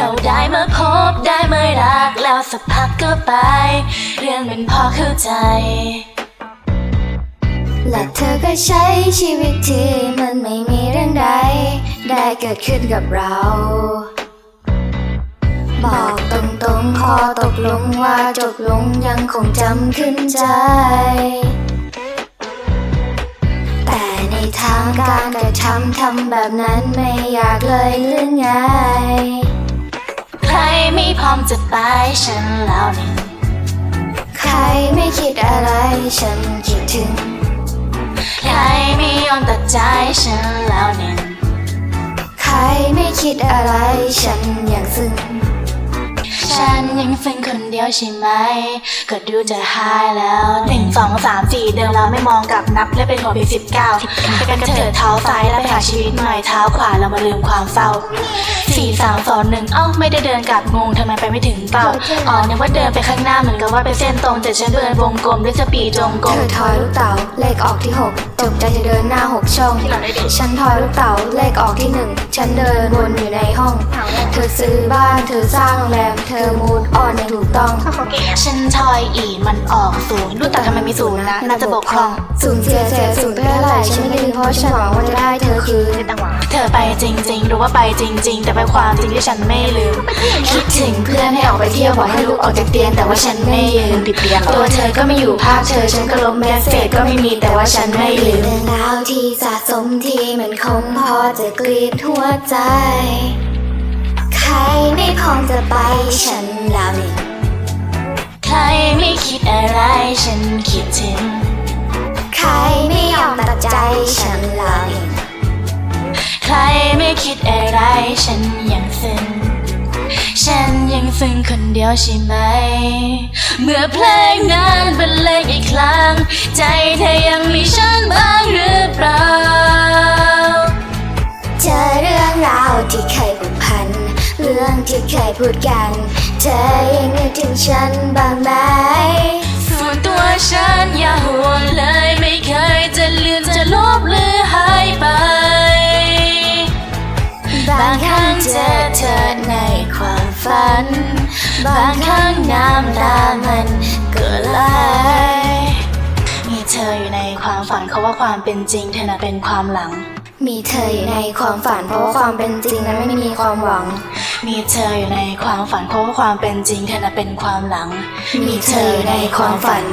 เราได้มาพบได้มารักแล้วสักพักก็ไป เรื่องมันพอเข้าใจและเธอก็ใช้ชีวิตที่มันไม่มีเรื่องใด ได้เกิดขึ้นกับเรา บอกตรงๆขอตกลงว่าจบลงยังคงจำขึ้นใจ แต่ในทางการกระทำทำแบบนั้นไม่อยากเลยหรือไง ไม่พร้อมจะไปฉันแล้วนี่ใครไม่คิดอะไรฉันคิดถึง ใครไม่ยอมตัดใจฉันแล้วนี่ใครไม่คิดอะไรฉันยังซึ้ง ฟินคนเดียวใช่ไหม ก็ดูจะหายแล้วหนึ่งสองสามสี่เดินแล้วไม่มองกลับนับและเป็นหัวปีสิบเก้าไปกันเถิดเท้าซ้ายแล้วไปหาชีวิตใหม่เท้าขวาแล้วมาลืมความเศร้าสี่สามสองหนึ่งเอ้าไม่ได้เดินกลับงงทำไมไปไม่ถึงเป้าอ๋อนึกว่าเดินไปข้างหน้าเหมือนกับว่าเป็นเส้นตรงแต่ฉันเดินวงกลมด้วยสปีดจงกลเธอทอยลูกเต๋าเลขออกที่หกจงใจจะเดินหน้าหกช่องฉันทอยลูกเต๋าเลขออกที่หนึ่งฉันเดินวนอยู่ในห้อง ธอซื้อบ้านเธอสร้างโรงแรมเธอมูดออนอย่างถูกต้องฉันทอยอีมันออกศูนย์รู้แต่ทำไมมีศูนย์นะน่าจะบกพร่องสูญเสียเสียสูญไปเท่าไหร่ฉันไม่ลืมเพราะฉันหวังว่าจะได้เธอคืนเธอไปจริงๆรู้ว่าไปจริง ๆ แต่ไปความจริงที่ฉันไม่ลืมคิดถึงเพื่อนให้ออกไปเที่ยวบอกให้ลูกออกจากเตียงแต่ว่าฉันไม่ยืนติดเตียงตัวเธอก็ไม่อยู่ภาคเธอฉันก็ลบแมสเซจก็ไม่มีแต่ว่าฉันไม่ลืมเรื่องราวที่สะสมที่มันคงพอจะกรีดหัวใจใครไม่พร้อมจะไปฉันล้วนี่ใครไม่คิดอะไรฉันคิดถึง ใครไม่ยอมตัดใจฉันล้วนี่ใครไม่คิดอะไรฉันยังซึ้งฉันยังซึ้งคนเดียวใช่ไหม เมื่อเพลงนั้นบรรเลงอีกครั้ง ใจเธอยังมีฉันบ้าง พูดกัน เธอยังนึกถึงฉันบ้างไหม ส่วนตัวฉันอย่าห่วงเลยไม่เคยจะลืมจะลบหรือหายไป บางครั้งเจอเธอในความฝัน บางครั้งน้ำตามันก็ไหลมีเธออยู่ในความฝันเขาว่าความเป็นจริงเธอน่ะเป็นความหลัง มีเธออยู่ในความฝันเพราะว่าความเป็นจริงนั้นไม่มีความหวัง มีเธออยู่ในความฝันเพราะว่าความเป็นจริงเธอน่ะเป็นความหลัง มีเธออยู่ในความฝัน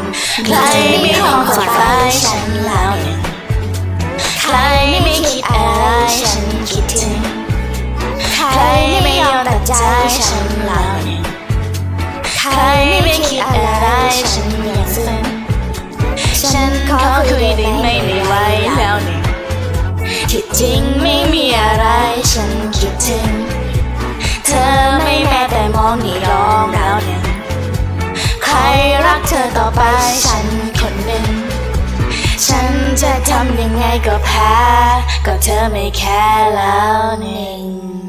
ใครไม่มองฝันไปฉันแล้วเนี่ยใครไม่คิดอะไรฉันคิดถึงใครไม่ยอมตัดใจฉันแล้วเนี่ยใครไม่คิดอะไรฉันยังซึ้งฉันขอคุยได้ไหมไม่ไหวแล้วเนี่ยที่จริงไม่มีอะไรฉัน ต่อไปฉันคนหนึ่ง ฉันจะทำยังไงก็แพ้ ก็เธอไม่แค่แล้วหนึ่ง